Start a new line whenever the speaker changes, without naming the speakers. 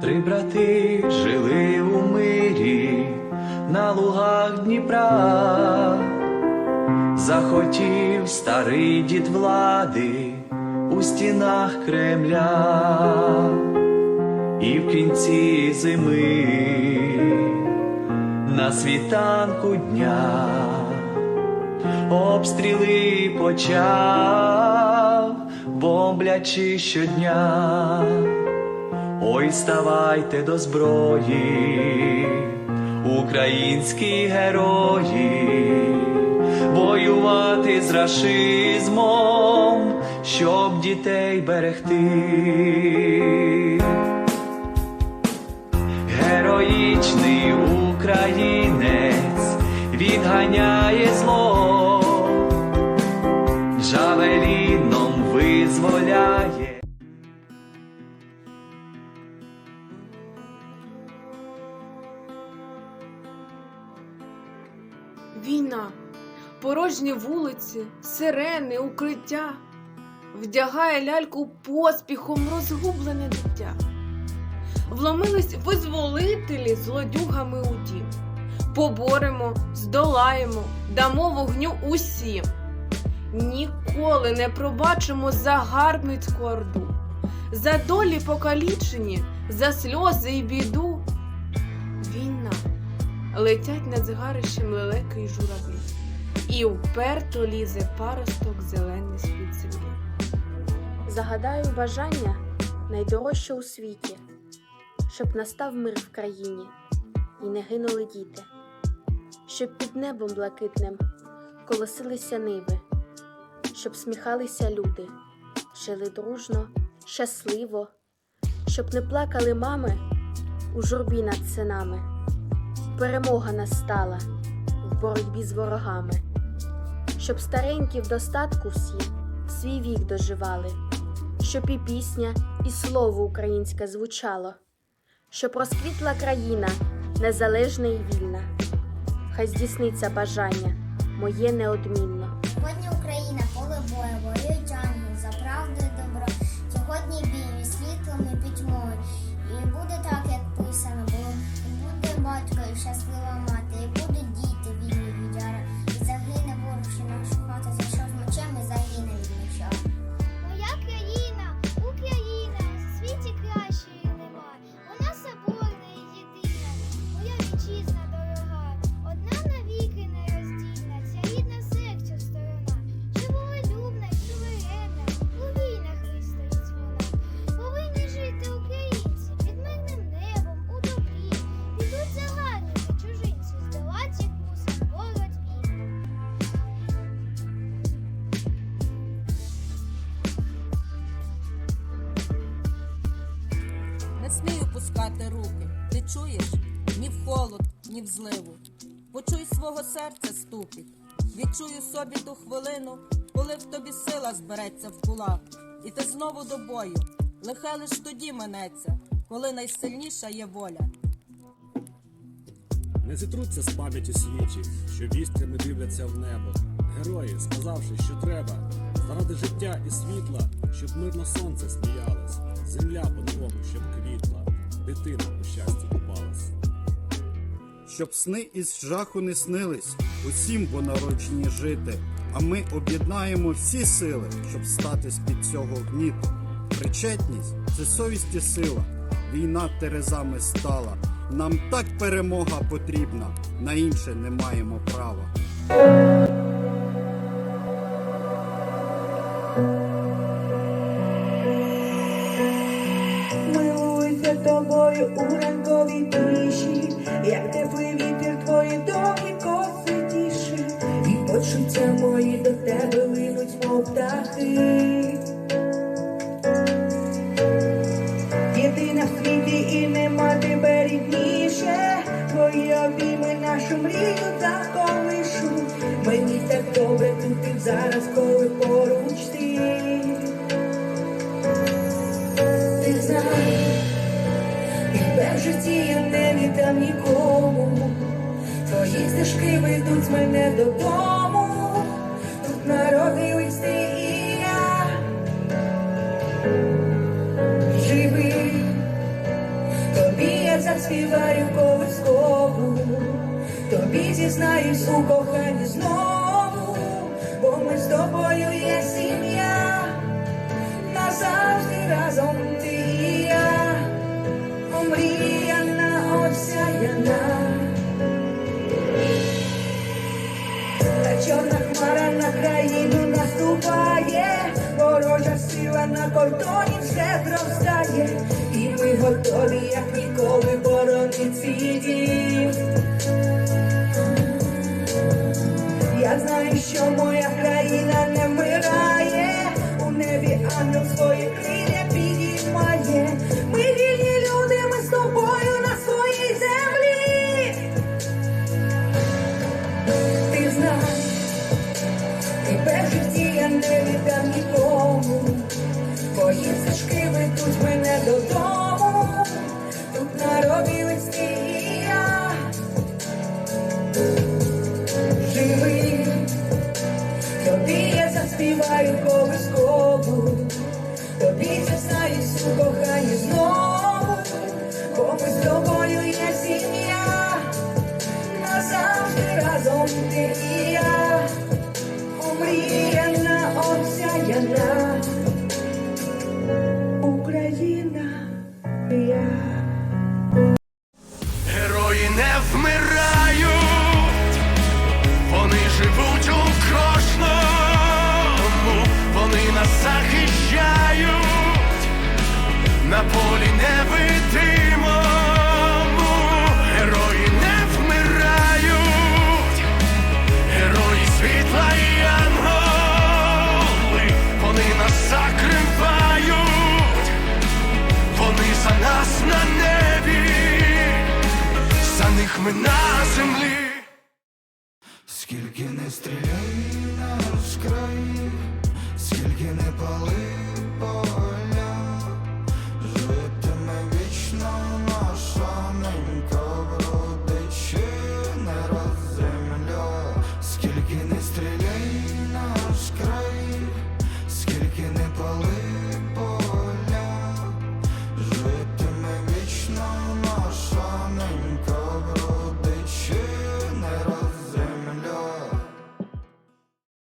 Три брати жили у мирі на лугах Дніпра. Захотів старий дід влади у стінах Кремля, і в кінці зими на світанку дня обстріли почав, бомблячи щодня. Ой, ставайте до зброї, українські герої, воювати з рашизмом, щоб дітей берегти. Героїчний українець відганяє зло, джавеліном визволяє.
Війна, порожні вулиці, сирени, укриття, вдягає ляльку поспіхом розгублене дитя. Вломились визволителі злодюгами у дім. Поборемо, здолаємо, дамо вогню усім. Ніколи не пробачимо загарбницьку орду, за долі покалічені, за сльози і біду. Летять над згарищем лелеки й журавлі, і вперто лізе паросток зелений з-під землі.
Загадаю бажання найдорожче у світі, щоб настав мир в країні і не гинули діти, щоб під небом блакитним колосилися ниви, щоб сміхалися люди, жили дружно, щасливо, щоб не плакали мами у журбі над синами. Перемога настала в боротьбі з ворогами, щоб старенькі в достатку всі свій вік доживали, щоб і пісня, і слово українське звучало, щоб розквітла країна незалежна і вільна. Хай здійсниться бажання моє неодмінно.
Сьогодні Україна поле бою, воюють ангели за правду і добро. Сьогодні бій світлом і пітьмою. І буде так, як писано було. Батько і щаслива мати, і будуть
смію пускати руки. Ти чуєш ні в холод, ні в зливу. Почуй свого серця стукіт. Відчую собі ту хвилину, коли в тобі сила збереться в кулак. І ти знову до бою. Лихе лиш тоді минеться, коли найсильніша є воля.
Не зітруться з пам'яті свічі, що вістрями дивляться в небо. Герої, сказавши, що треба, заради життя і світла, щоб мирно сонце сміялось, земля по-новому, щоб квітла, дитина у щасті купалась.
щоб сни із жаху не снились, усім бо народжені жити. А ми об'єднаємо всі сили, щоб стати з-під цього гніту. Причетність це совість і сила. Війна терезами стала. Нам так перемога потрібна, на інше не маємо права.
Тобою у тиші, як теплий вітер твої довгі коси тіші, і почуття мої до тебе линуть, мов птахи. Єдина в світі і нема тебе рідніше, твої обійми нашу мрію заколишуть. Мені так добре тут зараз, коли поруч ти. Ти знаєш, житті я не віддам нікому. Твої стежки ведуть мене додому. Тут народились ти і я. Живи, заспіваю колискову, тобі зізнаюсь у коханні знову, бо ми з тобою є сім'я, назавжди разом країну наступає, ворожа сила на кордоні вже зростає, і ми готові, як ніколи, Тобі зізнаюсь у коханні знову, бо сім'я. Назавжди разом ти і я, омріяна, осяяна Україна я.
Герої не вмирають, вони живуть у кожному, вони нас захищають на полі невидимому. Герої не вмирають, герої світла і янголи, вони нас закривають, вони за нас на небі за них ми на землі.
Скільки не стріляй наш край, скільки не пали